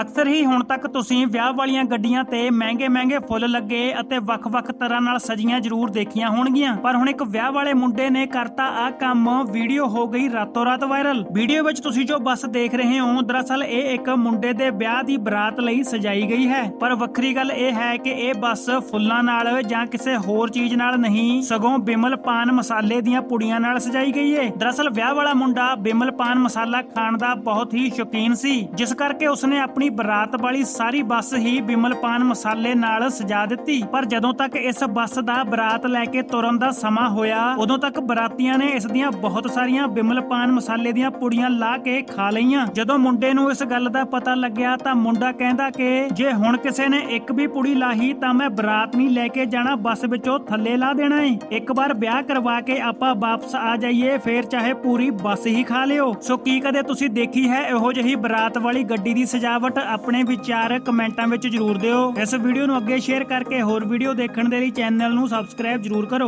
ਅਕਸਰ ਹੀ ਹੁਣ ਤੱਕ ਤੁਸੀਂ ਵਿਆਹ ਵਾਲੀਆਂ ਗੱਡੀਆਂ ਤੇ ਮਹਿੰਗੇ-ਮਹਿੰਗੇ ਫੁੱਲ ਲੱਗੇ ਅਤੇ ਵੱਖ-ਵੱਖ ਤਰ੍ਹਾਂ ਨਾਲ ਸਜੀਆਂ ਜ਼ਰੂਰ ਦੇਖੀਆਂ ਹੋਣਗੀਆਂ। ਪਰ ਹੁਣ ਇੱਕ ਵਿਆਹ ਵਾਲੇ ਮੁੰਡੇ ਨੇ ਕਰਤਾ ਆ ਕੰਮ, ਵੀਡੀਓ ਹੋ ਗਈ ਰਾਤੋਂ ਰਾਤ ਵਾਇਰਲ। ਵੀਡੀਓ ਵਿੱਚ ਤੁਸੀਂ ਜੋ ਬੱਸ ਦੇਖ ਰਹੇ ਹੋ, ਦਰਅਸਲ ਇਹ ਇੱਕ ਮੁੰਡੇ ਦੇ ਵਿਆਹ ਦੀ ਬਰਾਤ ਲਈ ਸਜਾਈ ਗਈ ਹੈ। ਪਰ ਵੱਖਰੀ ਗੱਲ ਇਹ ਹੈ ਕਿ ਇਹ ਬੱਸ ਫੁੱਲਾਂ ਨਾਲ ਜਾਂ ਕਿਸੇ ਹੋਰ ਚੀਜ਼ ਨਾਲ ਨਹੀਂ, ਸਗੋਂ ਬਿਮਲ ਪਾਨ ਮਸਾਲੇ ਦੀਆਂ ਪੁੜੀਆਂ ਨਾਲ ਸਜਾਈ ਗਈ ਹੈ ਦਰਅਸਲ ਵਿਆਹ ਵਾਲਾ ਮੁੰਡਾ ਬਿਮਲ ਪਾਨ ਮਸਾਲਾ ਖਾਣ ਦਾ ਬਹੁਤ ਹੀ ਸ਼ੌਕੀਨ ਸੀ, ਜਿਸ ਕਰਕੇ ਉਸਨੇ ਆਪਣੀ ਬਰਾਤ ਵਾਲੀ ਸਾਰੀ ਬੱਸ ਹੀ ਬਿਮਲਪਾਨ ਮਸਾਲੇ ਨਾਲ ਸਜਾ ਦਿੱਤੀ। ਪਰ ਜਦੋਂ ਤੱਕ ਇਸ ਬੱਸ ਦਾ ਬਰਾਤ ਲੈ ਕੇ ਤੁਰਨ ਦਾ ਸਮਾਂ ਹੋਇਆ, ਉਦੋਂ ਤੱਕ ਬਰਾਤੀਆਂ ਨੇ ਇਸ ਦੀਆਂ ਬਹੁਤ ਸਾਰੀਆਂ ਬਿਮਲ ਪਾਨ ਮਸਾਲੇ ਦੀਆਂ ਪੁੜੀਆਂ ਲਾ ਕੇ ਖਾ ਲਈਆਂ। ਜਦੋਂ ਮੁੰਡੇ ਨੂੰ ਇਸ ਗੱਲ ਦਾ ਪਤਾ ਲੱਗਿਆ ਤਾਂ ਮੁੰਡਾ ਕਹਿੰਦਾ ਕਿ, ਜੇ ਹੁਣ ਕਿਸੇ ਨੇ ਇੱਕ ਵੀ ਪੁੜੀ ਲਾਹੀ ਤਾਂ ਮੈਂ ਬਰਾਤ ਨਹੀਂ ਲੈ ਕੇ ਜਾਣਾ, ਬੱਸ ਵਿੱਚੋਂ ਥੱਲੇ ਲਾ ਦੇਣਾ ਏ। ਇੱਕ ਵਾਰ ਵਿਆਹ ਕਰਵਾ ਕੇ ਆਪਾਂ ਵਾਪਸ ਆ ਜਾਈਏ, ਫੇਰ ਚਾਹੇ ਪੂਰੀ ਬੱਸ ਹੀ ਖਾ ਲਿਓ। ਸੋ ਕੀ ਕਦੇ ਤੁਸੀਂ ਦੇਖੀ ਹੈ ਇਹੋ ਜਿਹੀ ਬਰਾਤ ਵਾਲੀ ਗੱਡੀ ਦੀ ਸਜਾਵਟ? ਆਪਣੇ ਵਿਚਾਰ ਕਮੈਂਟਾਂ ਵਿੱਚ ਜਰੂਰ ਦਿਓ। ਇਸ ਵੀਡੀਓ ਨੂੰ ਅੱਗੇ ਸ਼ੇਅਰ ਕਰਕੇ ਹੋਰ ਵੀਡੀਓ ਦੇਖਣ ਦੇ ਲਈ ਚੈਨਲ ਨੂੰ ਸਬਸਕ੍ਰਾਈਬ ਜਰੂਰ ਕਰੋ।